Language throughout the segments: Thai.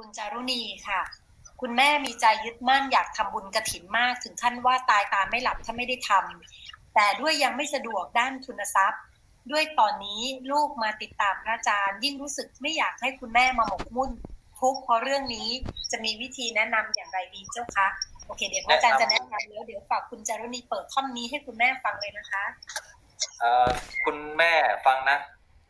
คุณจารุณีค่ะ คุณแม่มีใจยึดมั่นอยากทำบุญกระถินมากถึงขั้นว่าตายตาไม่หลับถ้าไม่ได้ทำแต่ด้วยยังไม่สะดวกด้านทุนทรัพย์ ด้วยตอนนี้ลูกมาติดตามพระอาจารย์ ยิ่งรู้สึกไม่อยากให้คุณแม่มาหมกมุ่นทุกเพราะเรื่องนี้จะมีวิธีแนะนำอย่างไรดีเจ้าคะโอเคเดี๋ยวพระอาจารย์จะแนะนำแล้วเดี๋ยวฝากคุณจารุณีเปิดท่อนนี้ให้คุณแม่ฟังเลยนะคะเอ่อคุณแม่ฟังนะ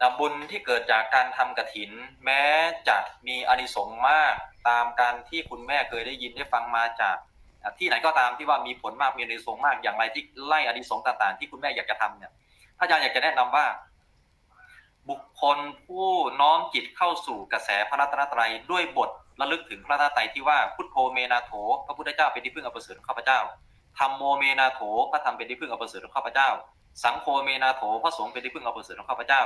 นะบุญที่เกิดจากการทำกระถิน แม้จะมีอานิสงส์มากตามการที่คุณแม่เคยได้ยินได้ฟังมาจากที่ไหนก็ตามที่ว่ามีผลมากมีอานิสงส์มากอย่างไรที่ไล่อานิสงส์ต่างๆ ที่คุณแม่อยากจะทำเนี่ยอาจารย์อยากจะแนะนำว่า บุคคลผู้น้อมจิตเข้าสู่กระแสพระรัตนตรัยด้วยบทระลึกถึงพระรัตนตรัยที่ว่าพุทโธเมนาโถพระพุทธเจ้าเป็นที่พึ่งอันประเสริฐของข้าพเจ้าธรรมโมเมนาโถพระธรรมเป็นที่พึ่งอันประเสริฐของข้าพเจ้า สังโฆเมนาโถพระสงฆ์เป็นที่พึ่งอันประเสริฐของข้าพเจ้า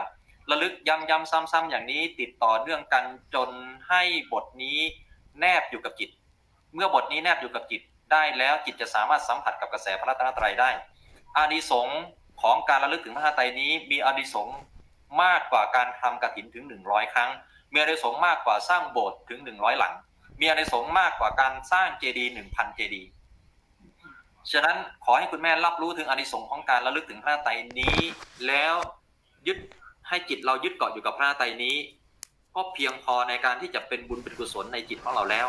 ระลึกย้ำย้ำซ้ำๆอย่างนี้ติดต่อเนื่องกันจนให้บทนี้แนบอยู่กับจิต เมื่อบทนี้แนบอยู่กับจิตได้แล้วจิตจะสามารถสัมผัสกับกระแสพระรัตนตรัยได้ อานิสงส์ของการระลึกถึงพระรัตนตรัยนี้ มีอานิสงส์มากกว่าการทำกฐินถึง 100 ครั้ง มีอานิสงส์มากกว่าสร้างโบสถ์ถึง 100 หลัง มีอานิสงส์มากกว่าการสร้างเจดีย์1,000 เจดีย์ฉะนั้นขอให้คุณแม่รับรู้ถึงอานิสงส์ของการระลึกถึงพระไตรนี้ แล้วยึด ให้จิตเรายึดเกาะอยู่กับพระไตรนี้ ก็เพียงพอในการที่จะเป็นบุญเป็นกุศลในจิตของเราแล้ว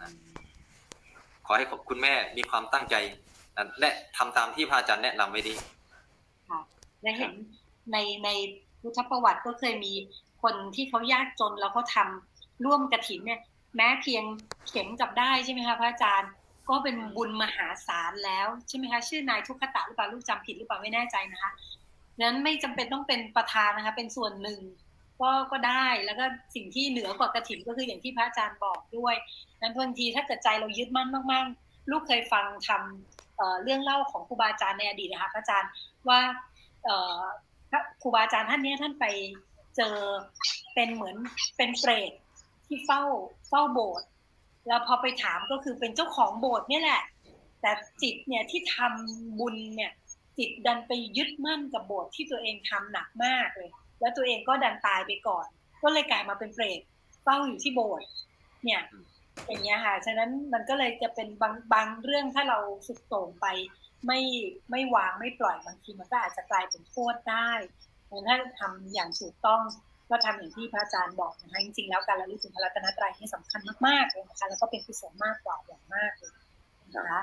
นะขอให้คุณแม่มีความตั้งใจนะและทำตามที่พระอาจารย์แนะนำไว้ดีค่ะและเห็นในในพุทธประวัติก็เคยมีคนที่เขายากจนแล้วเขาทำร่วมกระถินเนี่ย แม้เพียงเข็มกับได้ใช่ไหมคะพระอาจารย์ก็เป็นบุญมหาศาลแล้วใช่ไหมคะชื่อนายทุกขตะหรือเปล่าลูกจำผิดหรือเปล่าไม่แน่ใจนะคะ นั้นไม่จำเป็นต้องเป็นประธานนะคะ เป็นส่วนหนึ่งก็ก็ได้แล้วก็สิ่งที่เหนือกว่ากระถิ่นก็คืออย่างที่พระอาจารย์บอกด้วย นั้นบางทีถ้าเกิดใจเรายึดมั่นมาก ๆ ลูกเคยฟังทำเเรื่องเล่าของครูบาอาจารย์ในอดีตนะคะพระอาจารย์ว่าครูบาอาจารย์ท่านนี้ท่านไปเจอเป็นเหมือนเป็นเปรตที่เฝ้าเฝ้าโบสถ์แล้วพอไปถามก็คือเป็นเจ้าของโบสถ์นี่แหละ แต่จิตเนี่ยที่ทำบุญเนี่ย จิตดันไปยึดมั่นกับโบสถ์ที่ตัวเองทำหนักมากเลย แล้วตัวเองก็ดันตายไปก่อน ก็เลยกลายมาเป็นเปรตเฝ้าอยู่ที่โบสถ์เนี่ยอย่างเงี้ยค่ะ ฉะนั้นมันก็เลยจะเป็นบางบางเรื่องถ้าเราสุดโต่งไป ไม่ไม่วางไม่ปล่อยบางทีมันก็อาจจะกลายเป็นโทษได้ดังนั้นถ้าทำอย่างถูกต้องก็ทำอย่างที่พระอาจารย์บอกนะคะจริงๆแล้วการระลึกถึงพระรัตนตรัยนี่สำคัญมากๆเลยนะคะแล้วก็เป็นกุศลมากกว่าอย่างมากเลยนะคะ